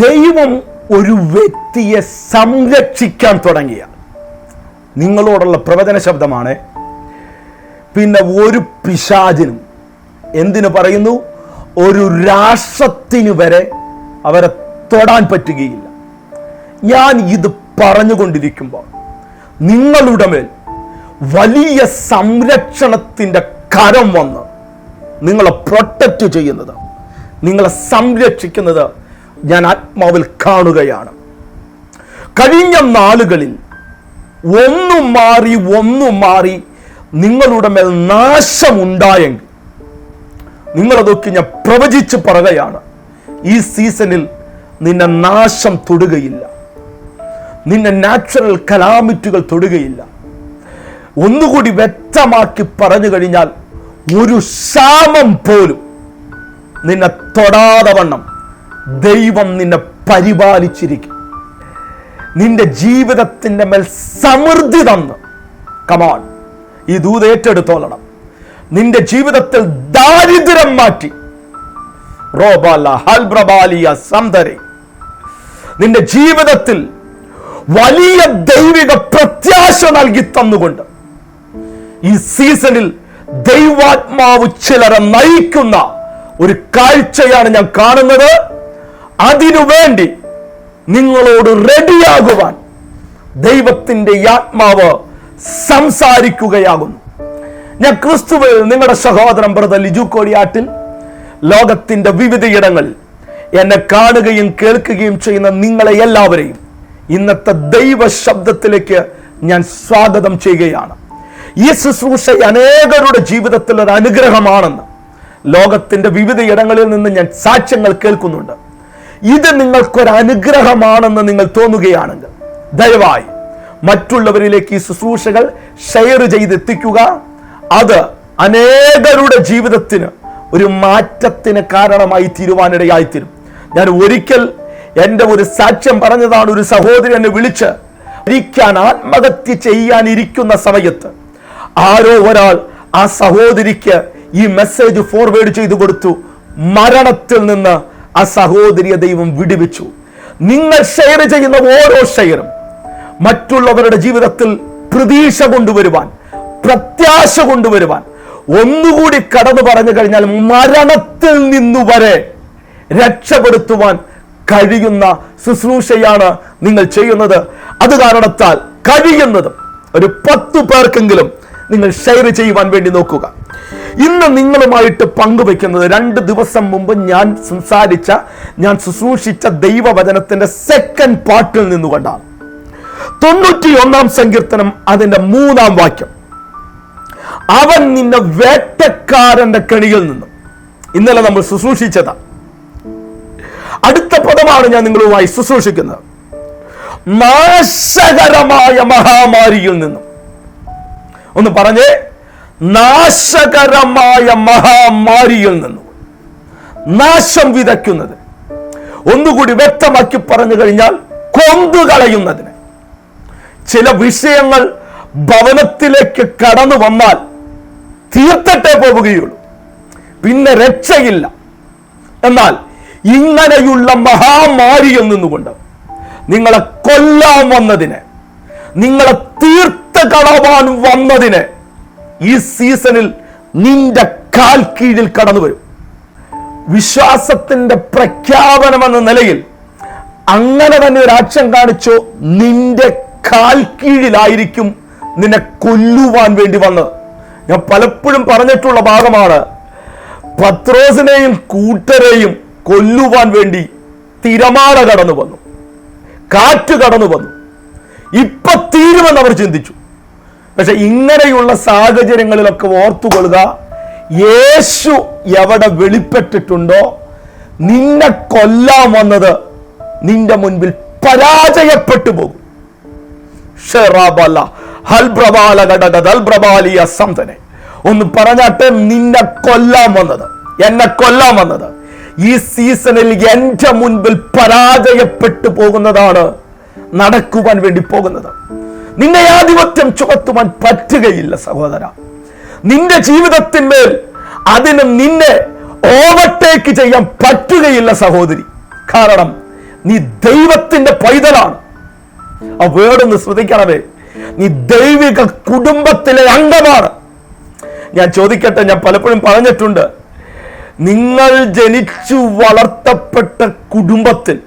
ദൈവം ഒരു വ്യക്തിയെ സംരക്ഷിക്കാൻ തുടങ്ങിയ. നിങ്ങളോടുള്ള പ്രവചന ശബ്ദമാണ്. പിന്നെ ഒരു പിശാചിനും. എന്തിനു പറയുന്നു? ഒരു രാഷ്ട്രത്തിനു വരെ അവരെ തൊടാൻ പറ്റുകയില്ല. ഞാൻ ഇത് പറഞ്ഞുകൊണ്ടിരിക്കുമ്പോൾ നിങ്ങളുടെ മേൽ വലിയ സംരക്ഷണത്തിന്റെ കരം വന്ന് നിങ്ങളെ പ്രൊട്ടക്റ്റ് ചെയ്യുന്നത് നിങ്ങളെ സംരക്ഷിക്കുന്നത് ഞാൻ ആത്മാവിൽ കാണുകയാണ്. കഴിഞ്ഞ നാളുകളിൽ ഒന്നും മാറി ഒന്നും മാറി നിങ്ങളുടെ മേൽ നാശമുണ്ടായെങ്കിൽ നിങ്ങളതൊക്കെ ഞാൻ പ്രവചിച്ച് പറയുകയാണ് ഈ സീസണിൽ നിന്നെ നാശം തൊടുകയില്ല. നിന്നെ നാച്ചുറൽ കലാമിറ്റുകൾ തൊടുകയില്ല. ഒന്നുകൂടി വ്യക്തമാക്കി പറഞ്ഞു കഴിഞ്ഞാൽ ഒരു ശാമം പോലും നിന്നെ തൊടാതെ വണ്ണം. ദൈവം നിന്നെ പരിപാലിച്ചിരിക്കും. നിന്റെ ജീവിതത്തിന്റെ മേൽ സമൃദ്ധി തന്ന്. കമാൺ ഈ ദൂത് ഏറ്റെടുത്തോളണം. നിന്റെ ജീവിതത്തിൽ ദാരിദ്ര്യം മാറ്റി. റോബാല ഹൽബ്രബാലിയ സന്തരെ നിന്റെ ജീവിതത്തിൽ വലിയ ദൈവിക പ്രത്യാശ നൽകി തന്നുകൊണ്ട് ഈ സീസണിൽ ദൈവാത്മാവ് ചിലരെ നയിക്കുന്ന ഒരു കാഴ്ചയാണ് ഞാൻ കാണുന്നത്. അതിനുവേണ്ടി നിങ്ങളോട് റെഡിയാകുവാൻ ദൈവത്തിന്റെ ആത്മാവ് സംസാരിക്കുകയാകുന്നു. ഞാൻ ക്രിസ്തുവിൽ നിങ്ങളുടെ സഹോദരൻ ബ്രദർ ലിജു കോടിയാട്ടിൽ വിവിധ വിവിധയിടങ്ങളിൽ എന്നെ കാണുകയും കേൾക്കുകയും ചെയ്യുന്ന നിങ്ങളെ എല്ലാവരെയും ഇന്നത്തെ ദൈവ ശബ്ദത്തിലേക്ക് ഞാൻ സ്വാഗതം ചെയ്യുകയാണ്. ഈ ശുശ്രൂഷ അനേകരുടെ ജീവിതത്തിൽ ഒരു അനുഗ്രഹമാണെന്ന് ലോകത്തിന്റെ വിവിധ ഇടങ്ങളിൽ നിന്ന് ഞാൻ സാക്ഷ്യങ്ങൾ കേൾക്കുന്നുണ്ട്. ഇത് നിങ്ങൾക്കൊരു അനുഗ്രഹമാണെന്ന് നിങ്ങൾ തോന്നുകയാണെങ്കിൽ ദയവായി മറ്റുള്ളവരിലേക്ക് ഈ ശുശ്രൂഷകൾ ഷെയർ ചെയ്തെത്തിക്കുക. അത് അനേകരുടെ ജീവിതത്തിന് ഒരു മാറ്റത്തിന് കാരണമായി തീരുവാനിടയായിത്തീരും. ഞാൻ ഒരിക്കൽ എന്റെ ഒരു സാക്ഷ്യം പറഞ്ഞതാണ് ഒരു സഹോദരി എന്നെ വിളിച്ച് മരിക്കാൻ ആത്മഹത്യ ചെയ്യാനിരിക്കുന്ന സമയത്ത് ആരോ ഒരാൾ ആ സഹോദരിക്ക് ഈ മെസ്സേജ് ഫോർവേഡ് ചെയ്തു കൊടുത്തു. മരണത്തിൽ നിന്ന് ആ സഹോദരിയ ദൈവം വിടുവിച്ചു. നിങ്ങൾ ഷെയർ ചെയ്യുന്ന ഓരോ ഷെയറും മറ്റുള്ളവരുടെ ജീവിതത്തിൽ പ്രതീക്ഷ കൊണ്ടുവരുവാൻ പ്രത്യാശ കൊണ്ടുവരുവാൻ ഒന്നുകൂടി കടന്നു പറഞ്ഞു കഴിഞ്ഞാൽ മരണത്തിൽ നിന്നു വരെ രക്ഷപ്പെടുത്തുവാൻ കഴിയുന്ന ശുശ്രൂഷയാണ് നിങ്ങൾ ചെയ്യുന്നത്. അത് കാരണത്താൽ കഴിയുന്നതും ഒരു പത്തു പേർക്കെങ്കിലും നിങ്ങൾ ഷെയർ ചെയ്യുവാൻ വേണ്ടി നോക്കുക. ഇന്ന് നിങ്ങളുമായിട്ട് പങ്കുവെക്കുന്നത് രണ്ട് ദിവസം മുമ്പ് ഞാൻ സംസാരിച്ച ഞാൻ ശുശ്രൂഷിച്ച ദൈവവചനത്തിന്റെ സെക്കൻഡ് പാർട്ടിൽ നിന്നുകൊണ്ടാണ്. തൊണ്ണൂറ്റി ഒന്നാം സങ്കീർത്തനം അതിന്റെ മൂന്നാം വാക്യം. അവൻ നിന്നെ വേട്ടക്കാരന്റെ കെണിയിൽ നിന്നും. ഇന്നലെ നമ്മൾ ശുശ്രൂഷിച്ചതാ. അടുത്ത പദമാണ് ഞാൻ നിങ്ങളുമായി ശുശ്രൂഷിക്കുന്നത്. നാശകരമായ മഹാമാരിയിൽ നിന്നും. ഒന്ന് പറഞ്ഞേ. നാശകരമായ മഹാമാരിയിൽ നിന്നും നാശം വിതയ്ക്കുന്നത്. ഒന്നുകൂടി വ്യക്തമാക്കി പറഞ്ഞു കഴിഞ്ഞാൽ കൊന്തുകളയുന്നതിന് ചില വിഷയങ്ങൾ ഭവനത്തിലേക്ക് കടന്നു വന്നാൽ തീർത്തിട്ടേ പോവുകയുള്ളൂ. പിന്നെ രക്ഷയില്ല. എന്നാൽ ഇങ്ങനെയുള്ള മഹാമാരിയിൽ നിന്നുകൊണ്ട് നിങ്ങളെ കൊല്ലാൻ വന്നതിന് നിങ്ങളെ തീർത്ത് കളവാൻ വന്നതിന് ഈ സീസണിൽ നിന്റെ കാൽ കീഴിൽ കടന്നു വരും. വിശ്വാസത്തിന്റെ പ്രഖ്യാപനം എന്ന നിലയിൽ അങ്ങനെ തന്നെ ഒരു ആക്ഷൻ കാണിച്ചോ നിന്റെ കാൽ കീഴിലായിരിക്കും നിന്നെ കൊല്ലുവാൻ വേണ്ടി വന്നത്. ഞാൻ പലപ്പോഴും പറഞ്ഞിട്ടുള്ള ഭാഗമാണ് പത്രോസിനെയും കൂട്ടരെയും കൊല്ലുവാൻ വേണ്ടി തിരമാല കടന്നു വന്നു കാറ്റ് കടന്നു വന്നു. ഇപ്പൊ തീരുമെന്ന് അവർ ചിന്തിച്ചു. പക്ഷെ ഇങ്ങനെയുള്ള സാഹചര്യങ്ങളിലൊക്കെ ഓർത്തുകൊള്ളുക. യേശു എവിടെ വെളിപ്പെട്ടിട്ടുണ്ടോ നിന്നെ കൊല്ലാൻ വന്നത് നിന്റെ മുൻപിൽ പരാജയപ്പെട്ടു പോകും. ഒന്ന് പറഞ്ഞാട്ടെ നിന്നെ കൊല്ലാൻ വന്നത് എന്നെ കൊല്ലാൻ വന്നത്. ഈ സീസണിൽ എന്റെ മുൻപിൽ പരാജയപ്പെട്ടു പോകുന്നതാണ് നടക്കുവാൻ വേണ്ടി പോകുന്നത്. നിന്നെ ആധിപത്യം ചുമത്തുവാൻ പറ്റുകയില്ല സഹോദര. നിന്റെ ജീവിതത്തിന്മേൽ അതിന് നിന്നെ ഓവർടേക്ക് ചെയ്യാൻ പറ്റുകയില്ല സഹോദരി. കാരണം നീ ദൈവത്തിന്റെ പൈതലാണ്. ആ വേർഡൊന്ന് ശ്രദ്ധിക്കണമേ. നീ ദൈവിക കുടുംബത്തിലെ അംഗമാണ്. ഞാൻ ചോദിക്കട്ടെ ഞാൻ പലപ്പോഴും പറഞ്ഞിട്ടുണ്ട്. നിങ്ങൾ ജനിച്ചു വളർത്തപ്പെട്ട കുടുംബത്തിൽ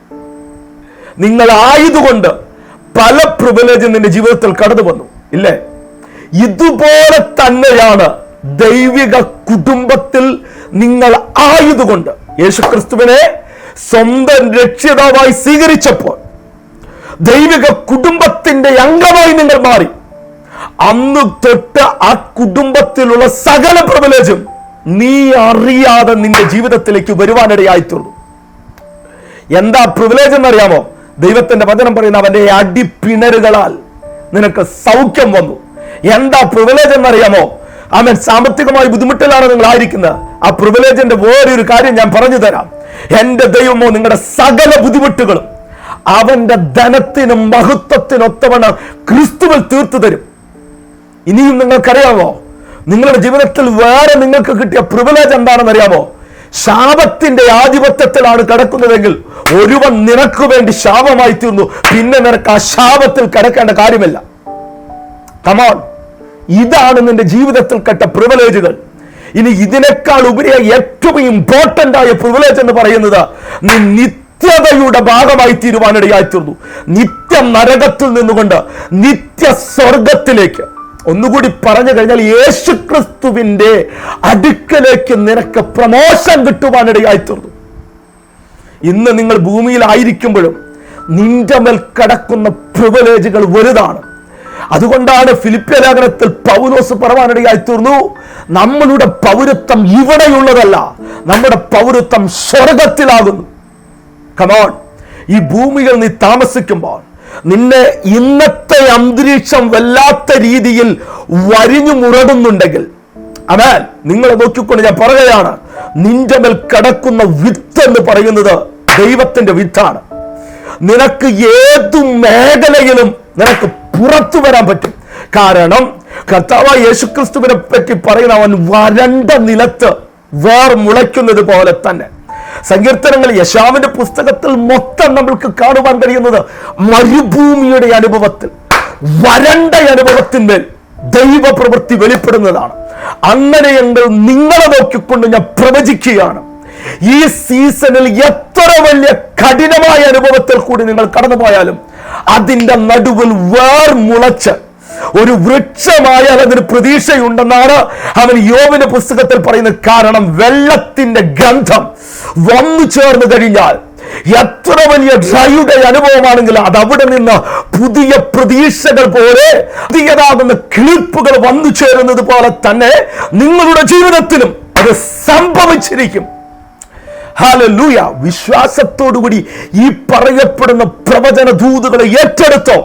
നിങ്ങൾ ആയതുകൊണ്ട് പല പ്രിവിലേജും നിന്റെ ജീവിതത്തിൽ കടന്നു വന്നു. ഇല്ലേ? ഇതുപോലെ തന്നെയാണ് ദൈവിക കുടുംബത്തിൽ നിങ്ങൾ ആയതുകൊണ്ട് യേശുക്രിസ്തുവിനെ സ്വന്തം രക്ഷിതാവായി സ്വീകരിച്ചപ്പോൾ ദൈവിക കുടുംബത്തിന്റെ അംഗമായി നിങ്ങൾ മാറി. അന്ന് തൊട്ട് ആ കുടുംബത്തിലുള്ള സകല പ്രിവിലേജും നീ അറിയാതെ നിന്റെ ജീവിതത്തിലേക്ക് വരുവാനിടയായിത്തുള്ളൂ എന്താ പ്രിവിലേജ് എന്നറിയാമോ? ദൈവത്തിന്റെ വചനം പറയുന്ന അവന്റെ അടിപ്പിണരുകളാൽ നിനക്ക് സൗഖ്യം വന്നു. എന്താ പ്രിവിലേജ് എന്നറിയാമോ? അവൻ സാമ്പത്തികമായി ബുദ്ധിമുട്ടിലാണ് നിങ്ങൾ ആയിരിക്കുന്നത് ആ പ്രിവിലേജിന്റെ വേറൊരു കാര്യം ഞാൻ പറഞ്ഞു തരാം. എന്റെ ദൈവമോ നിങ്ങളുടെ സകല ബുദ്ധിമുട്ടുകളും അവന്റെ ധനത്തിനും മഹത്വത്തിനൊത്തവണ്ണം ക്രിസ്തുവിൽ തീർത്തു തരും. ഇനിയും നിങ്ങൾക്കറിയാമോ? നിങ്ങളുടെ ജീവിതത്തിൽ വേറെ നിങ്ങൾക്ക് കിട്ടിയ പ്രിവിലേജ് എന്താണെന്ന് അറിയാമോ ശാപത്തിന്റെ ആധിപത്യത്തിലാണ് കിടക്കുന്നതെങ്കിൽ ഒരുവൻ നിനക്ക് വേണ്ടി ശാപമായി തീർന്നു. പിന്നെ നിനക്ക് ആ ശാപത്തിൽ കിടക്കേണ്ട കാര്യമില്ല. കമോൺ ഇതാണ് നിന്റെ ജീവിതത്തിൽ കെട്ട പ്രിവലേജുകൾ ഇനി ഇതിനേക്കാൾ ഉപരിയായി ഏറ്റവും ഇമ്പോർട്ടന്റ് ആയ പ്രിവിലേജ് എന്ന് പറയുന്നത് നീ നിത്യതയുടെ ഭാഗമായി തീരുവാനിടയായി തീർന്നു. നിത്യ നരകത്തിൽ നിന്നുകൊണ്ട് നിത്യ സ്വർഗത്തിലേക്ക് ഒന്നുകൂടി പറഞ്ഞു കഴിഞ്ഞാൽ യേശു ക്രിസ്തുവിന്റെ അടുക്കലേക്ക് നിനക്ക് പ്രമോഷൻ കിട്ടുവാനിടയായി തീർന്നു ഇന്ന് നിങ്ങൾ ഭൂമിയിലായിരിക്കുമ്പോഴും നിന്റെ മേൽ കിടക്കുന്ന പ്രിവലേജുകൾ വലുതാണ്. അതുകൊണ്ടാണ് ഫിലിപ്പിയ ലേഖനത്തിൽ പൗലോസ് പറവാനിടയായി തീർന്നു നമ്മളുടെ പൗരത്വം ഇവിടെയുള്ളതല്ല നമ്മുടെ പൗരത്വം സ്വർഗത്തിലാകുന്നു കമോൺ ഈ ഭൂമിയിൽ നീ താമസിക്കുമ്പോൾ നിന്നെ ഇന്നത്തെ അന്തരീക്ഷം വല്ലാത്ത രീതിയിൽ വരിഞ്ഞു മുറടുന്നുണ്ടെങ്കിൽ അതാൽ നിങ്ങളെ നോക്കിക്കൊണ്ട് ഞാൻ പറയുകയാണ് നിന്റെ മേൽ കിടക്കുന്ന വിത്ത് എന്ന് പറയുന്നത് ദൈവത്തിന്റെ വിത്താണ്. നിനക്ക് ഏതു മേഖലയിലും നിനക്ക് പുറത്തു വരാൻ പറ്റും. കാരണം കർത്താവ് യേശുക്രിസ്തുവിനെ പറ്റി പറയുന്ന അവൻ വരണ്ട നിലത്ത് വേർ മുളയ്ക്കുന്നത് പോലെ തന്നെ. സങ്കീർത്തനങ്ങൾ യശാവിന്റെ പുസ്തകത്തിൽ മൊത്തം നമ്മൾക്ക് കാണുവാൻ കഴിയുന്നത് മരുഭൂമിയുടെ അനുഭവത്തിൽ വരണ്ട അനുഭവത്തിന്മേൽ ദൈവപ്രവൃത്തി വെളിപ്പെടുന്നതാണ്. അങ്ങനെയെങ്കിൽ നിങ്ങളെ നോക്കിക്കൊണ്ട് ഞാൻ പ്രവചിക്കുകയാണ്. ഈ സീസണിൽ എത്ര വലിയ കഠിനമായ അനുഭവത്തിൽ കൂടി നിങ്ങൾ കടന്നു പോയാലും അതിന്റെ നടുവിൽ വേർ മുളച്ച് ഒരു വൃക്ഷമായാൽ അതിന് പ്രതീക്ഷയുണ്ടെന്നാണ് അവൻ യോവിന്റെ പുസ്തകത്തിൽ പറയുന്നത്. കാരണം വെള്ളത്തിന്റെ ഗന്ധം വന്നു ചേർന്ന് കഴിഞ്ഞാൽ എത്ര വലിയ ഡ്രൈയുടെ അനുഭവമാണെങ്കിൽ അത് അവിടെ നിന്ന് പുതിയ പ്രതീക്ഷകൾ പോലെ പുതിയതാകുന്ന കിളിപ്പുകൾ വന്നു ചേരുന്നത് പോലെ തന്നെ നിങ്ങളുടെ ജീവിതത്തിലും അത് സംഭവിച്ചിരിക്കും. ഹാലൂയ വിശ്വാസത്തോടുകൂടി ഈ പറയപ്പെടുന്ന പ്രവചന ദൂതുകളെ ഏറ്റെടുത്തോ.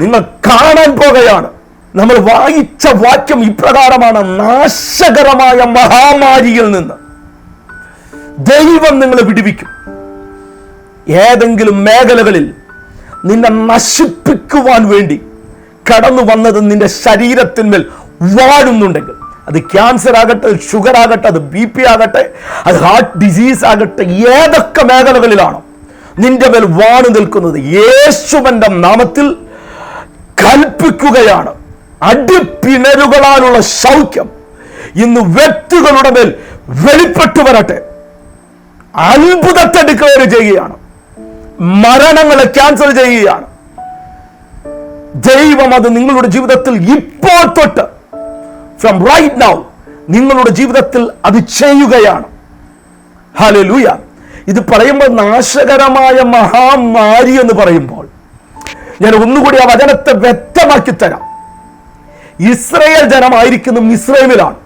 നിങ്ങൾ കാണാൻ പോകുകയാണ്. നമ്മൾ വായിച്ച വാക്യം ഇപ്രകാരമാണ്. നാശകരമായ മഹാമാരിയിൽ നിന്ന് ദൈവം നിങ്ങളെ വിടുവിക്കും. ഏതെങ്കിലും മേഖലകളിൽ നിന്നെ നശിപ്പിക്കുവാൻ വേണ്ടി കടന്നു വന്നത് നിന്റെ ശരീരത്തിന്മേൽ വാഴുന്നുണ്ടെങ്കിൽ അത് ക്യാൻസർ ആകട്ടെ ഷുഗർ ആകട്ടെ അത് ബി പി ആകട്ടെ അത് ഹാർട്ട് ഡിസീസ് ആകട്ടെ ഏതൊക്കെ മേഖലകളിലാണോ നിന്റെ മേൽ വാണു നിൽക്കുന്നത് യേശുവന്റെ നാമത്തിൽ കൽപ്പിക്കുകയാണ്. അടിപ്പിണരുകളാലുള്ള സൗഖ്യം ഇന്ന് വ്യക്തികളുടെ മേൽ വെളിപ്പെട്ടു വരട്ടെ. അത്ഭുതത്തെ ഡിക്ലെയർ ചെയ്യുകയാണ്. മരണങ്ങളെ ക്യാൻസൽ ചെയ്യുകയാണ്. ദൈവം അത് നിങ്ങളുടെ ജീവിതത്തിൽ ഇപ്പോൾ തൊട്ട് ഫ്രം റൈറ്റ് നൗ നിങ്ങളുടെ ജീവിതത്തിൽ അത് ചെയ്യുകയാണ്. ഹലലൂയ ഇത് പറയുമ്പോൾ നാശകരമായ മഹാമാരി എന്ന് പറയുമ്പോൾ ഞാൻ ഒന്നുകൂടി ആ വചനത്തെ വ്യക്തമാക്കി തരാം ഇസ്രയേൽ ജനമായിരിക്കുന്ന മിസ്രൈമിലാണ്.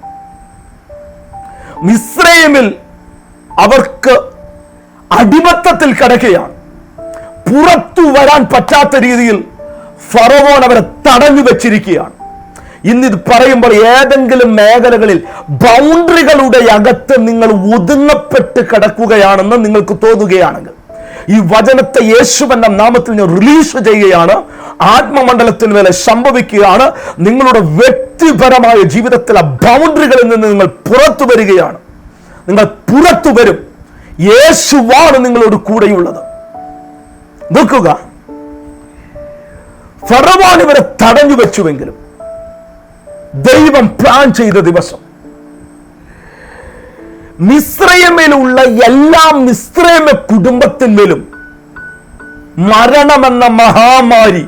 മിസ്രൈമിൽ അവർക്ക് അടിമത്തത്തിൽ കിടക്കുകയാണ്. പുറത്തു വരാൻ പറ്റാത്ത രീതിയിൽ ഫറവോൻ അവരെ തടഞ്ഞു വെച്ചിരിക്കുകയാണ്. ഇന്ന് ഇത് പറയുമ്പോൾ ഏതെങ്കിലും മേഖലകളിൽ ബൗണ്ടറികളുടെ അകത്ത് നിങ്ങൾ ഒതുങ്ങപ്പെട്ട് കിടക്കുകയാണെന്ന് നിങ്ങൾക്ക് തോന്നുകയാണെങ്കിൽ ഈ വചനത്തെ എന്ന നാമത്തിൽ ഞാൻ റിലീസ് ചെയ്യുകയാണ്. ആത്മമണ്ഡലത്തിന് മേലെ സംഭവിക്കുകയാണ്. നിങ്ങളുടെ വ്യക്തിപരമായ ജീവിതത്തിലെ ബൗണ്ടറികളിൽ നിന്ന് നിങ്ങൾ പുറത്തു വരികയാണ്. നിങ്ങൾ പുറത്തു വരും. യേശുവാണ് നിങ്ങളോട് കൂടെയുള്ളത്. നോക്കുക. ഫറവാൻ ഇവരെ തടഞ്ഞു വെച്ചുവെങ്കിലും ദൈവം പ്ലാൻ ചെയ്ത ദിവസം മിശ്രയമേലുള്ള എല്ലാ മിശ്രയമ കുടുംബത്തിന്മേലും മരണമെന്ന മഹാമാരി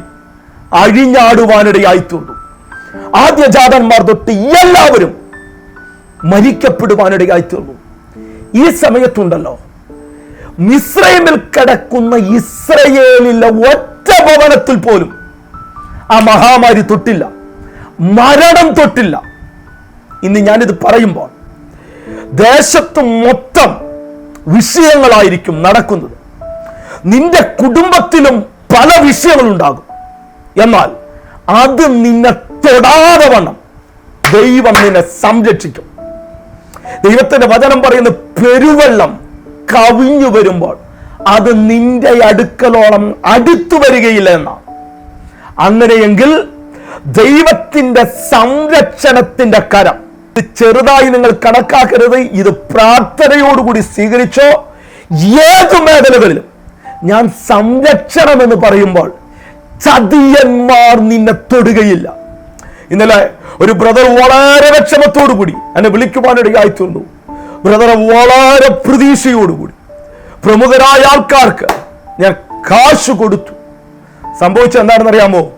അഴിഞ്ഞാടുവാനിടയായിത്തുള്ളൂ ആദ്യജാതന്മാർ തൊട്ട് എല്ലാവരും മരിക്കപ്പെടുവാനിടയായിത്തുള്ളൂ ഈ സമയത്തുണ്ടല്ലോ മിശ്രയമിൽ കിടക്കുന്ന ഇസ്രയേലിലെ ഒറ്റ ഭവനത്തിൽ പോലും ആ മഹാമാരി തൊട്ടില്ല മരണം തൊട്ടില്ല. ഇന്ന് ഞാനിത് പറയുമ്പോൾ ദേശത്ത് മൊത്തം വിഷയങ്ങളായിരിക്കും നടക്കുന്നത്. നിന്റെ കുടുംബത്തിലും പല വിഷയങ്ങളുണ്ടാകും. എന്നാൽ അത് നിന്നെ തൊടാതെ വണ്ണം ദൈവം നിന്നെ സംരക്ഷിക്കും. ദൈവത്തിന്റെ വചനം പറയുന്ന പെരുവെള്ളം കവിഞ്ഞു വരുമ്പോൾ അത് നിന്റെ അടുക്കലോളം അടുത്തു വരികയില്ല എന്നാണ്. അങ്ങനെയെങ്കിൽ ദൈവത്തിന്റെ സംരക്ഷണത്തിന്റെ കരം ചെറുതായി നിങ്ങൾ കണക്കാക്കരുത്. ഇത് പ്രാർത്ഥനയോടുകൂടി സ്വീകരിച്ചോ. ഏത് മേഖലകളിലും ഞാൻ സംരക്ഷണം എന്ന് പറയുമ്പോൾ ചതിയന്മാർ നിന്നെ തൊടുകയില്ല. ഇന്നലെ ഒരു ബ്രദർ വളരെ വിഷമത്തോടു കൂടി എന്നെ വിളിക്കുവാനിടയായി തീർന്നു. ബ്രദർ വളരെ പ്രതീക്ഷയോടുകൂടി. പ്രമുഖരായ ആൾക്കാർക്ക് ഞാൻ കാശ് കൊടുത്തു. സംഭവിച്ചത് എന്താണെന്ന് അറിയാമോ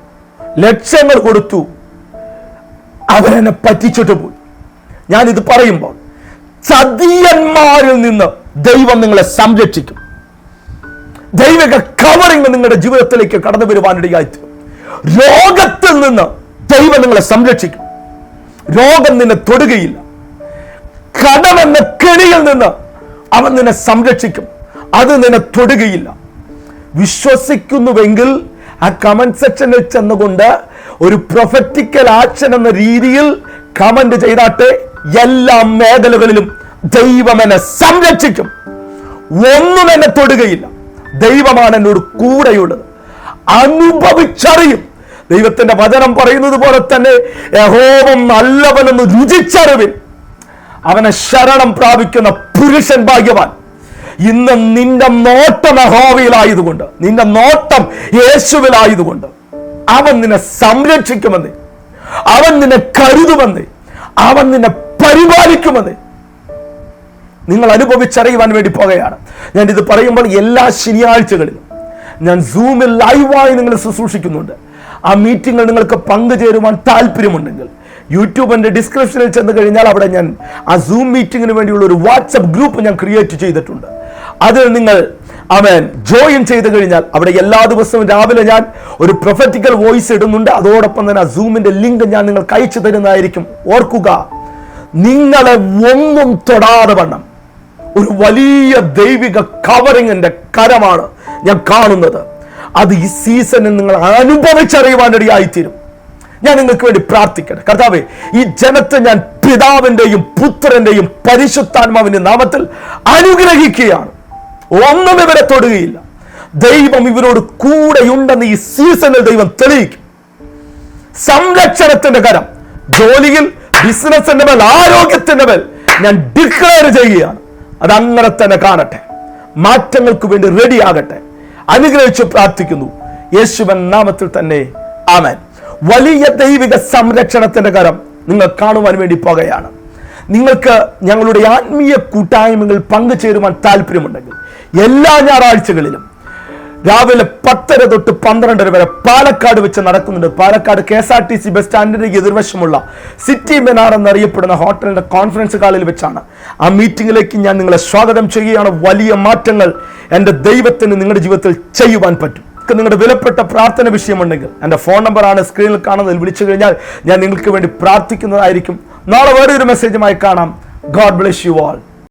ലക്ഷങ്ങൾ കൊടുത്തു. അവരെന്നെ പറ്റിച്ചിട്ട് പോയി. ഞാൻ ഇത് പറയുമ്പോൾ ചതിയന്മാരിൽ നിന്ന് ദൈവം നിങ്ങളെ സംരക്ഷിക്കും. ദൈവിക കവറിങ് നിങ്ങളുടെ ജീവിതത്തിലേക്ക് കടന്നു വരുവാനിടയായി തീരും. രോഗത്തിൽ നിന്ന് ദൈവം നിങ്ങളെ സംരക്ഷിക്കും. രോഗം നിന്നെ തൊടുകയില്ല. കടമെന്ന കെണിയിൽ നിന്ന് അവൻ നിന്നെ സംരക്ഷിക്കും. അത് നിന്നെ തൊടുകയില്ല. വിശ്വസിക്കുന്നുവെങ്കിൽ ആ കമന്റ് സെക്ഷനിൽ ചെന്നുകൊണ്ട് ഒരു പ്രൊഫറ്റിക്കൽ ആക്ഷൻ എന്ന രീതിയിൽ കമന്റ് ചെയ്താട്ടെ. എല്ലാ മേഖലകളിലും ദൈവം എന്നെ സംരക്ഷിക്കും. ഒന്നും എന്നെ തൊടുകയില്ല. ദൈവമാണ് എന്നോട് കൂടെയുള്ളത്. അനുഭവിച്ചറിയും. ദൈവത്തിന്റെ വചനം പറയുന്നത് പോലെ തന്നെ യഹോവം നല്ലവനെന്ന് രുചിച്ചറിവിൻ. അവനെ ശരണം പ്രാപിക്കുന്ന പുരുഷൻ ഭാഗ്യവാൻ. ഇന്ന് നിന്റെ നോട്ടം അഹോവയിലായതുകൊണ്ട് നിന്റെ നോട്ടം യേശുവിലായതുകൊണ്ട് അവൻ നിന്നെ സംരക്ഷിക്കുമെന്ന് അവൻ നിന്നെ കരുതുമെന്ന് അവൻ നിന്നെ പരിപാലിക്കുമെന്ന് നിങ്ങൾ അനുഭവിച്ചറിയുവാൻ വേണ്ടി പോകുകയാണ് ഞാൻ ഇത് പറയുമ്പോൾ എല്ലാ ശനിയാഴ്ചകളിലും ഞാൻ സൂമിൽ ലൈവായി നിങ്ങൾ ശുശ്രൂഷിക്കുന്നുണ്ട്. ആ മീറ്റിങ്ങിൽ നിങ്ങൾക്ക് പങ്കുചേരുവാൻ താല്പര്യമുണ്ടെങ്കിൽ യൂട്യൂബിന്റെ ഡിസ്ക്രിപ്ഷനിൽ ചെന്ന് കഴിഞ്ഞാൽ അവിടെ ഞാൻ ആ സൂം മീറ്റിങ്ങിന് വേണ്ടിയുള്ള ഒരു വാട്സപ്പ് ഗ്രൂപ്പ് ഞാൻ ക്രിയേറ്റ് ചെയ്തിട്ടുണ്ട്. അതിൽ നിങ്ങൾ അവൻ ജോയിൻ ചെയ്ത് കഴിഞ്ഞാൽ അവിടെ എല്ലാ ദിവസവും രാവിലെ ഞാൻ ഒരു പ്രൊഫറ്റിക്കൽ വോയിസ് ഇടുന്നുണ്ട്. അതോടൊപ്പം തന്നെ ആ സൂമിന്റെ ലിങ്ക് ഞാൻ നിങ്ങൾക്ക് അയച്ചു തരുന്നതായിരിക്കും. ഓർക്കുക. നിങ്ങളെ ഒന്നും തൊടാതെ വണ്ണം. ഒരു വലിയ ദൈവിക കവറിങ്ങിന്റെ കരമാണ് ഞാൻ കാണുന്നത്. അത് ഈ സീസണിൽ നിങ്ങൾ അനുഭവിച്ചറിയുവാനിടയായിത്തീരും. ഞാൻ നിങ്ങൾക്ക് വേണ്ടി പ്രാർത്ഥിക്കട്ടെ. കർത്താവേ ഈ ജനത്തെ ഞാൻ പിതാവിന്റെയും പുത്രന്റെയും പരിശുദ്ധാത്മാവിന്റെ നാമത്തിൽ അനുഗ്രഹിക്കുകയാണ്. ഒന്നും ഇവരെ തൊടുകയില്ല. ദൈവം ഇവരോട് കൂടെയുണ്ടെന്ന് ഈ സീസണിൽ ദൈവം തെളിയിക്കും. സംരക്ഷണത്തിന്റെ കരം. ജോലിയിൽ ബിസിനസിന്റെ മേൽ ആരോഗ്യത്തിന്റെ മേൽ ഞാൻ ഡിക്ലെയർ ചെയ്യുകയാണ്. അത് അങ്ങനെ തന്നെ കാണട്ടെ. മാറ്റങ്ങൾക്ക് വേണ്ടി റെഡി ആകട്ടെ. അനുഗ്രഹിച്ച് പ്രാർത്ഥിക്കുന്നു. യേശുവൻ നാമത്തിൽ തന്നെ. ആമേൻ. വലിയ ദൈവിക സംരക്ഷണത്തിന്റെ കരം നിങ്ങൾ കാണുവാൻ വേണ്ടി പോകുകയാണ്. നിങ്ങൾക്ക് ഞങ്ങളുടെ ആത്മീയ കൂട്ടായ്മകൾ പങ്കുചേരുവാൻ താല്പര്യമുണ്ടെങ്കിൽ എല്ലാ ഞായറാഴ്ചകളിലും രാവിലെ പത്തര തൊട്ട് പന്ത്രണ്ടര വരെ പാലക്കാട് വെച്ച് നടക്കുന്നുണ്ട്. Palakkad K S R T C bus സ്റ്റാൻഡിന് എതിർവശമുള്ള സിറ്റി മെനാർ എന്നറിയപ്പെടുന്ന ഹോട്ടലിന്റെ കോൺഫറൻസ് ഹാളിൽ വെച്ചാണ്. ആ മീറ്റിംഗിലേക്ക് ഞാൻ നിങ്ങളെ സ്വാഗതം ചെയ്യുകയാണ്. വലിയ മാറ്റങ്ങൾ എന്റെ ദൈവത്തിന് നിങ്ങളുടെ ജീവിതത്തിൽ ചെയ്യുവാൻ പറ്റും. നിങ്ങളുടെ വിലപ്പെട്ട പ്രാർത്ഥന വിഷയമുണ്ടെങ്കിൽ എന്റെ ഫോൺ നമ്പറാണ് സ്ക്രീനിൽ കാണുന്നതിൽ വിളിച്ചു കഴിഞ്ഞാൽ ഞാൻ നിങ്ങൾക്ക് വേണ്ടി പ്രാർത്ഥിക്കുന്നതായിരിക്കും. നാളെ വേറെ ഒരു മെസ്സേജുമായി കാണാം. God bless you all